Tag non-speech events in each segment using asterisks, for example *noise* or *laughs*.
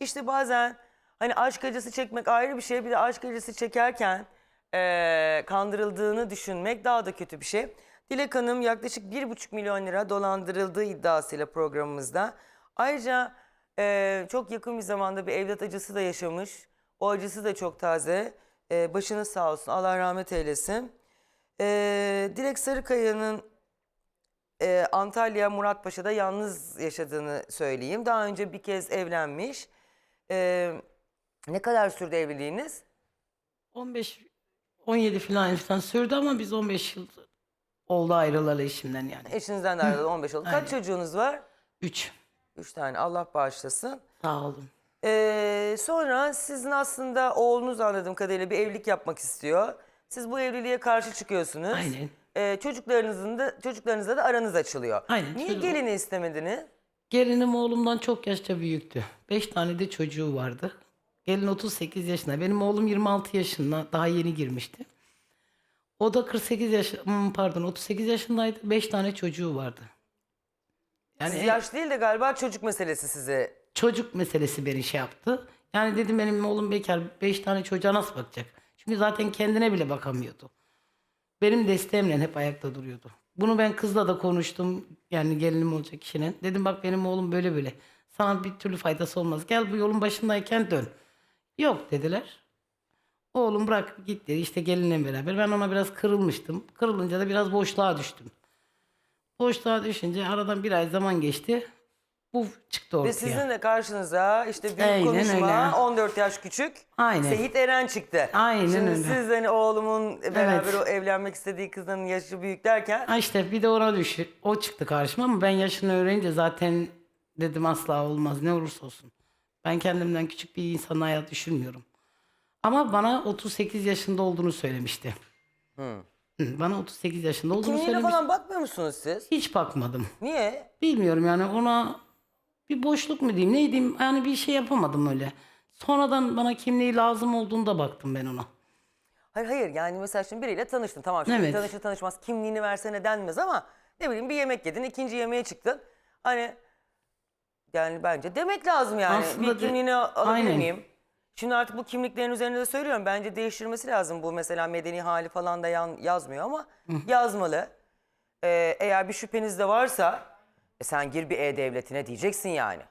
İşte bazen hani aşk acısı çekmek ayrı bir şey. Bir de aşk acısı çekerken eee, kandırıldığını düşünmek daha da kötü bir şey. Dilek Hanım yaklaşık bir buçuk milyon lira dolandırıldığı iddiasıyla programımızda. Ayrıca eee, çok yakın bir zamanda bir evlat acısı da yaşamış. O acısı da çok taze. Eee başınız sağ olsun. Allah rahmet eylesin. Eee Dilek Sarıkaya'nın e, Antalya Muratpaşa'da yalnız yaşadığını söyleyeyim. Daha önce bir kez evlenmiş. E, ne kadar sürdü evliliğiniz? 15 17 falan falan sürdü ama biz 15 yıl oldu ayrılalı eşimden yani. Eşinizden de ayrılalı 15 oldu. Kaç Aynen. çocuğunuz var? 3. Üç tane. Allah bağışlasın. Sağ olun. E, sonra sizin aslında oğlunuz anladığım kadarıyla bir evlilik yapmak istiyor. Siz bu evliliğe karşı çıkıyorsunuz. Aynen. E, çocuklarınızın da çocuklarınızla da aranız açılıyor. Aynen, Niye çocuğum- gelini istemediniz? Gelinim oğlumdan çok yaşça büyüktü. 5 tane de çocuğu vardı. Gelin 38 yaşında. Benim oğlum 26 yaşında. Daha yeni girmişti. O da 48 yaş hmm, pardon 38 yaşındaydı. 5 tane çocuğu vardı. Yani Siz en- yaş değil de galiba çocuk meselesi sizi. çocuk meselesi beni şey yaptı. Yani dedim benim oğlum bekar 5 tane çocuğa nasıl bakacak? Çünkü zaten kendine bile bakamıyordu. Benim desteğimle hep ayakta duruyordu. Bunu ben kızla da konuştum. Yani gelinim olacak kişinin. Dedim bak benim oğlum böyle böyle. Sana bir türlü faydası olmaz. Gel bu yolun başındayken dön. Yok dediler. Oğlum bırak git dedi. İşte gelinle beraber. Ben ona biraz kırılmıştım. Kırılınca da biraz boşluğa düştüm. Boşluğa düşünce aradan bir ay zaman geçti. Bu çıktı ortaya. Ve sizin de karşınıza işte büyük Aynen konuşma öyle. 14 yaş küçük Aynen. Seyit Eren çıktı. Aynen Şimdi öyle. siz hani oğlumun beraber Evet. o evlenmek istediği kızın yaşı büyük derken Ha işte bir de ona düşü. O çıktı karşıma ama ben yaşını öğrenince zaten dedim asla olmaz ne olursa olsun. Ben kendimden küçük bir insanı hayat düşünmüyorum. Ama bana 38 yaşında olduğunu söylemişti. Hı, Bana 38 yaşında olduğunu kimliğine söylemiş. falan bakmıyor musunuz siz? Hiç bakmadım. Niye? Bilmiyorum yani ona bir boşluk mu diyeyim ne diyeyim yani bir şey yapamadım öyle. Sonradan bana kimliği lazım olduğunda baktım ben ona. Hayır hayır yani mesela şimdi biriyle tanıştın tamam şimdi Evet. tanışır tanışmaz kimliğini versene denmez ama ne bileyim bir yemek yedin ikinci yemeğe çıktın. Hani yani bence demek lazım yani Aslında bir de- kimliğini alabilir Aynen. miyim? Şimdi artık bu kimliklerin üzerinde de söylüyorum. Bence değiştirmesi lazım bu. Mesela medeni hali falan da yan- yazmıyor ama yazmalı. Ee, eğer bir şüpheniz de varsa e sen gir bir E-Devleti'ne diyeceksin yani.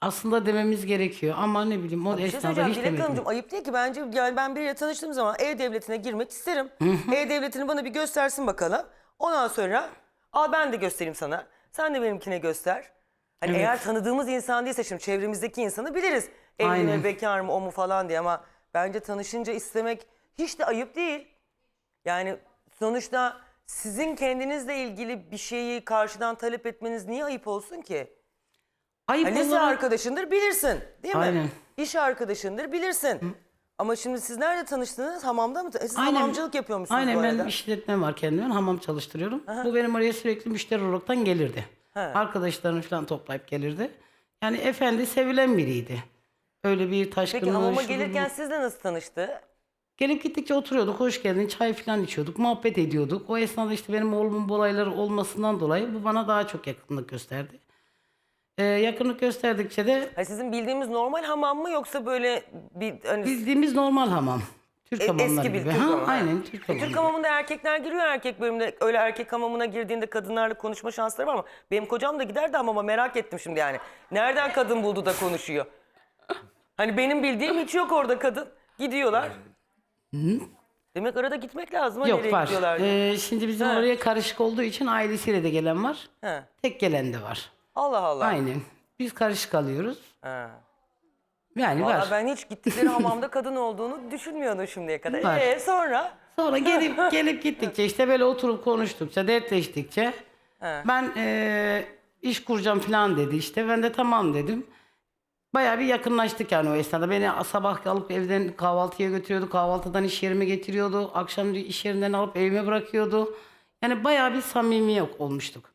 Aslında dememiz gerekiyor ama ne bileyim o Bir şey esnada söyleyeceğim hiç Dilek demedim. Hanımcığım ayıp değil ki bence yani ben biriyle tanıştığım zaman E-Devleti'ne girmek isterim. E-Devleti'ni bana bir göstersin bakalım. Ondan sonra al ben de göstereyim sana. Sen de benimkine göster. Hani Evet. eğer tanıdığımız insan değilse şimdi çevremizdeki insanı biliriz. Evli mi, Aynen. bekar mı, o mu falan diye ama bence tanışınca istemek hiç de ayıp değil. Yani sonuçta sizin kendinizle ilgili bir şeyi karşıdan talep etmeniz niye ayıp olsun ki? Ayıp Ha, lise olarak- arkadaşındır bilirsin değil mi? Aynen. İş arkadaşındır bilirsin. Ama şimdi siz nerede tanıştınız? Hamamda mı? E, Siz hamamcılık yapıyormuşsunuz Aynen bu ben arada. işletme var kendimin hamam çalıştırıyorum. Bu benim oraya sürekli müşteri olaraktan gelirdi. Arkadaşlarını falan toplayıp gelirdi. Yani efendi sevilen biriydi. Öyle bir taşkınlığı. Peki hamama gelirken sizle nasıl tanıştı? Gelip gittikçe oturuyorduk, hoş geldin, çay falan içiyorduk, muhabbet ediyorduk. O esnada işte benim oğlumun bu olayları olmasından dolayı bu bana daha çok yakınlık gösterdi. Ee, yakınlık gösterdikçe de Ha, sizin bildiğimiz normal hamam mı yoksa böyle bir hani bildiğimiz normal hamam. Türk E- hamamları eski bir gibi. Türk ha, hamamı. Aynen Türk E, hamamı. Türk hamamında erkekler giriyor erkek bölümünde. Öyle erkek hamamına girdiğinde kadınlarla konuşma şansları var ama benim kocam da giderdi hamama merak ettim şimdi yani. Nereden kadın buldu da konuşuyor? Hani benim bildiğim hiç yok orada kadın. Gidiyorlar. Demek arada gitmek lazım. ha, Yok nereye var. gidiyorlar diye. Ee, şimdi bizim He. oraya karışık olduğu için ailesiyle de gelen var. He. Tek gelen de var. Allah Allah. Aynen. Biz karışık alıyoruz. Ha. Yani Valla var. ben hiç gittikleri *laughs* hamamda kadın olduğunu düşünmüyordum şimdiye kadar. Var. Ee sonra? Sonra gelip *laughs* gelip gittikçe işte böyle oturup konuştukça, dertleştikçe He. ben eee, iş kuracağım falan dedi işte. Ben de tamam dedim. Bayağı bir yakınlaştık yani o esnada. Beni sabah alıp evden kahvaltıya götürüyordu. Kahvaltıdan iş yerime getiriyordu. Akşam iş yerinden alıp evime bırakıyordu. Yani bayağı bir samimi olmuştuk.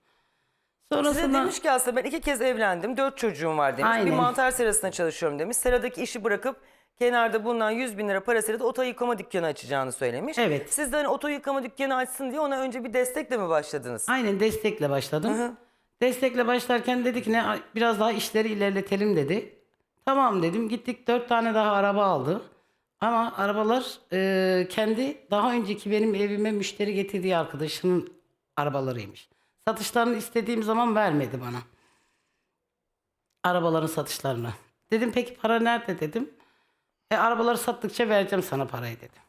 Size Sonrasında demiş ki aslında ben iki kez evlendim, dört çocuğum var demiş. Bir Aynen. mantar serasında çalışıyorum demiş. Seradaki işi bırakıp kenarda bulunan 100 bin lira parasıyla da oto yıkama dükkanı açacağını söylemiş. Evet. Siz de hani oto yıkama dükkanı açsın diye ona önce bir destekle mi başladınız? aynen destekle başladım. Destekle başlarken dedik ne biraz daha işleri ilerletelim dedi. Tamam dedim. Gittik dört tane daha araba aldı. Ama arabalar e, kendi daha önceki benim evime müşteri getirdiği arkadaşının arabalarıymış. Satışlarını istediğim zaman vermedi bana. Arabaların satışlarını. Dedim peki para nerede dedim. E, arabaları sattıkça vereceğim sana parayı dedi.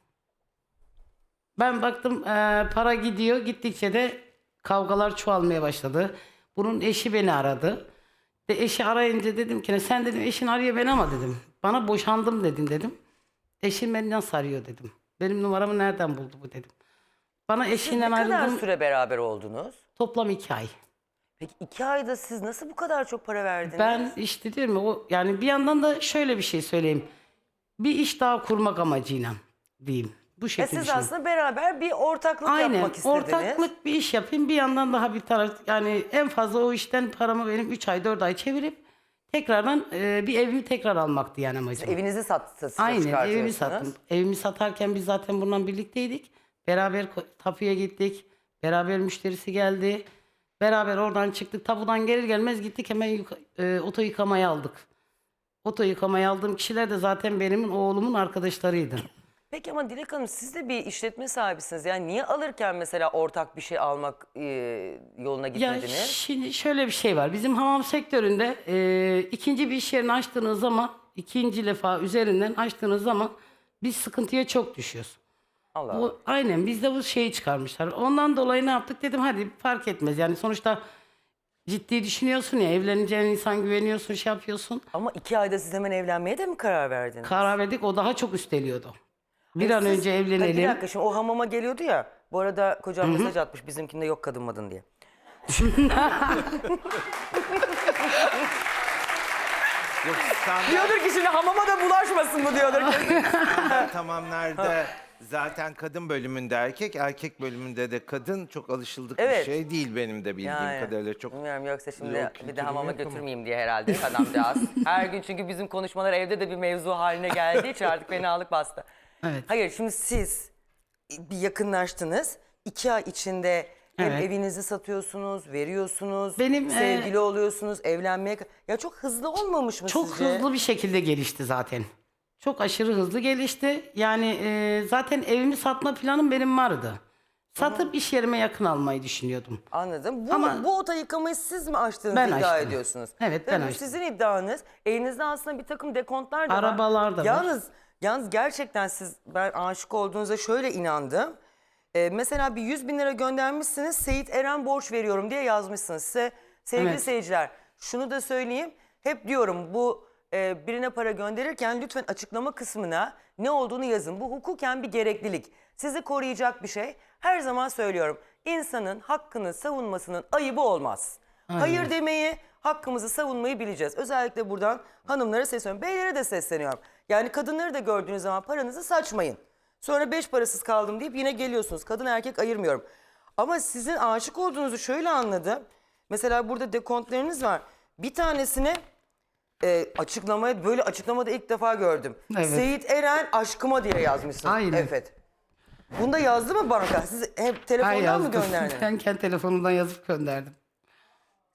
Ben baktım e, para gidiyor. Gittikçe de kavgalar çoğalmaya başladı. Bunun eşi beni aradı. De eşi arayınca dedim ki sen dedim eşin arıyor beni ama dedim. Bana boşandım dedin dedim. Eşim beni nasıl arıyor dedim. Benim numaramı nereden buldu bu dedim. Bana Siz eşinden ne kadar ayrıldım. süre beraber oldunuz? Toplam iki ay. Peki iki ayda siz nasıl bu kadar çok para verdiniz? Ben işte diyorum ya, o yani bir yandan da şöyle bir şey söyleyeyim. Bir iş daha kurmak amacıyla diyeyim. Bu şekilde siz düşünüyorum. aslında beraber bir ortaklık Aynen. yapmak istediniz. Ortaklık bir iş yapayım. Bir yandan daha bir taraf yani en fazla o işten paramı benim 3 ay 4 ay çevirip tekrardan e, bir evimi tekrar almaktı yani amacım. Evinizi sattınız. Aynen evimi sattım. Evimi satarken biz zaten bundan birlikteydik. Beraber ko- tapuya gittik. Beraber müşterisi geldi. Beraber oradan çıktık. Tapudan gelir gelmez gittik hemen yuka- e, oto yıkamaya aldık. Oto yıkamaya aldığım kişiler de zaten benim oğlumun arkadaşlarıydı. Peki ama Dilek Hanım siz de bir işletme sahibisiniz. Yani niye alırken mesela ortak bir şey almak e, yoluna Ya gitmediniz? şimdi şöyle bir şey var. Bizim hamam sektöründe e, ikinci bir iş yerini açtığınız zaman, ikinci defa üzerinden açtığınız zaman biz sıkıntıya çok düşüyoruz. Allah Allah. Bu, aynen bizde bu şeyi çıkarmışlar. Ondan dolayı ne yaptık dedim hadi fark etmez. Yani sonuçta ciddi düşünüyorsun ya evleneceğin insan güveniyorsun şey yapıyorsun. Ama iki ayda siz hemen evlenmeye de mi karar verdiniz? Karar verdik o daha çok üsteliyordu. Bir an önce evlenelim. Bir dakika şimdi o hamama geliyordu ya. Bu arada kocam mesaj atmış bizimkinde yok kadın madın diye. Yok standart Diyordur ki şimdi hamama da bulaşmasın bu diyordur. tamamlarda zaten kadın bölümünde erkek, erkek bölümünde de kadın çok alışıldık bir Evet. şey değil benim de bildiğim Yani, kadarıyla çok. Bilmiyorum yoksa şimdi Yok, bir de kültürüm hamama yok ama. götürmeyeyim diye herhalde adamcağız. Her gün çünkü bizim konuşmalar evde de bir mevzu haline geldiği için artık fenalık bastı. Evet. Hayır şimdi siz bir yakınlaştınız. iki ay içinde hem Evet. evinizi satıyorsunuz, veriyorsunuz, Benim, sevgili e, oluyorsunuz, evlenmeye... Ya çok hızlı olmamış mı Çok sizce? hızlı bir şekilde gelişti zaten. Çok aşırı hızlı gelişti. Yani e, zaten evimi satma planım benim vardı. Satıp iş yerime yakın almayı düşünüyordum. Anladım. Bu, Ama- bu oto yıkamayı siz mi açtığınızı Ben iddia açtım. ediyorsunuz? Evet, Ve ben bu açtım. Sizin iddianız. Elinizde aslında bir takım dekontlar da var. Arabalar da var. Yalnız, yalnız gerçekten siz ben aşık olduğunuza şöyle inandım. Ee, mesela bir 100 bin lira göndermişsiniz. Seyit Eren borç veriyorum diye yazmışsınız. Size sevgili Evet. seyirciler şunu da söyleyeyim. Hep diyorum bu e, birine para gönderirken lütfen açıklama kısmına ne olduğunu yazın. Bu hukuken bir gereklilik. Sizi koruyacak bir şey. Her zaman söylüyorum. İnsanın hakkını savunmasının ayıbı olmaz. Hayır demeyi, hakkımızı savunmayı bileceğiz. Özellikle buradan hanımlara sesleniyorum. Beylere de sesleniyorum. Yani kadınları da gördüğünüz zaman paranızı saçmayın. Sonra beş parasız kaldım deyip yine geliyorsunuz. Kadın erkek ayırmıyorum. Ama sizin aşık olduğunuzu şöyle anladım. Mesela burada dekontlarınız var. Bir tanesine e, açıklamaya böyle açıklamada ilk defa gördüm. Evet. Seyit Eren aşkıma diye yazmışsın. Aynen. Evet. Bunda yazdı mı banka? Siz hep telefondan Ay mı gönderdiniz? *laughs* Ben kendi telefonumdan yazıp gönderdim.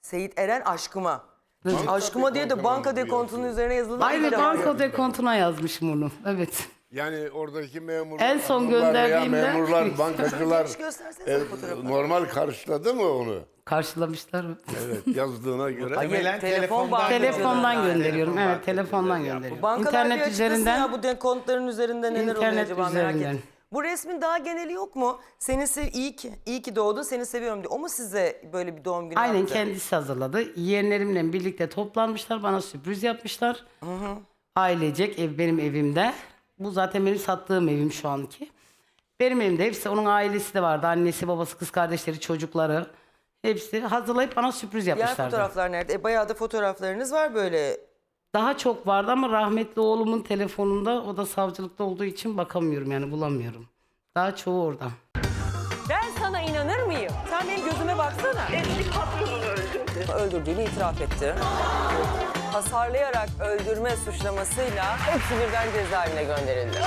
Seyit Eren aşkıma. Hiç aşkıma diye de banka dekontunun üzerine yazılı. Var. banka dekontuna yazmışım onu. Evet. Yani oradaki memurlar, En son veya gönderdiğimde- memurlar, *laughs* bankacılar Hiç göstersenize e, fotoğrafı. normal karşıladı mı onu? Karşılamışlar mı? Evet yazdığına *laughs* göre. Hayır, Muhtemelen telefon telefondan. Telefondan gönderiyorum. Evet, telefondan gönderiyorum. Bankalar bir İnternet açıklasın üzerinden ya bu dekontların üzerinde neler oluyor İnternet acaba merak üzerinden. ettim. Bu resmin daha geneli yok mu? Seni sev iyi ki, iyi ki doğdun, seni seviyorum diye. O mu size böyle bir doğum günü Aynen yaptı? kendisi hazırladı. Yeğenlerimle birlikte toplanmışlar. Bana sürpriz yapmışlar. Ailecek ev benim evimde. Bu zaten benim sattığım evim şu anki. Benim evimde hepsi onun ailesi de vardı. Annesi, babası, kız kardeşleri, çocukları. Hepsi hazırlayıp bana sürpriz Diğer yapmışlardı. fotoğraflar nerede? E, bayağı da fotoğraflarınız var böyle. Daha çok vardı ama rahmetli oğlumun telefonunda o da savcılıkta olduğu için bakamıyorum yani bulamıyorum. Daha çoğu orada. Ben sana inanır mıyım? Sen benim gözüme baksana. Eski patronunu öldürdü. Öldürdüğünü itiraf etti. Hasarlayarak öldürme suçlamasıyla hepsi birden cezaevine gönderildi.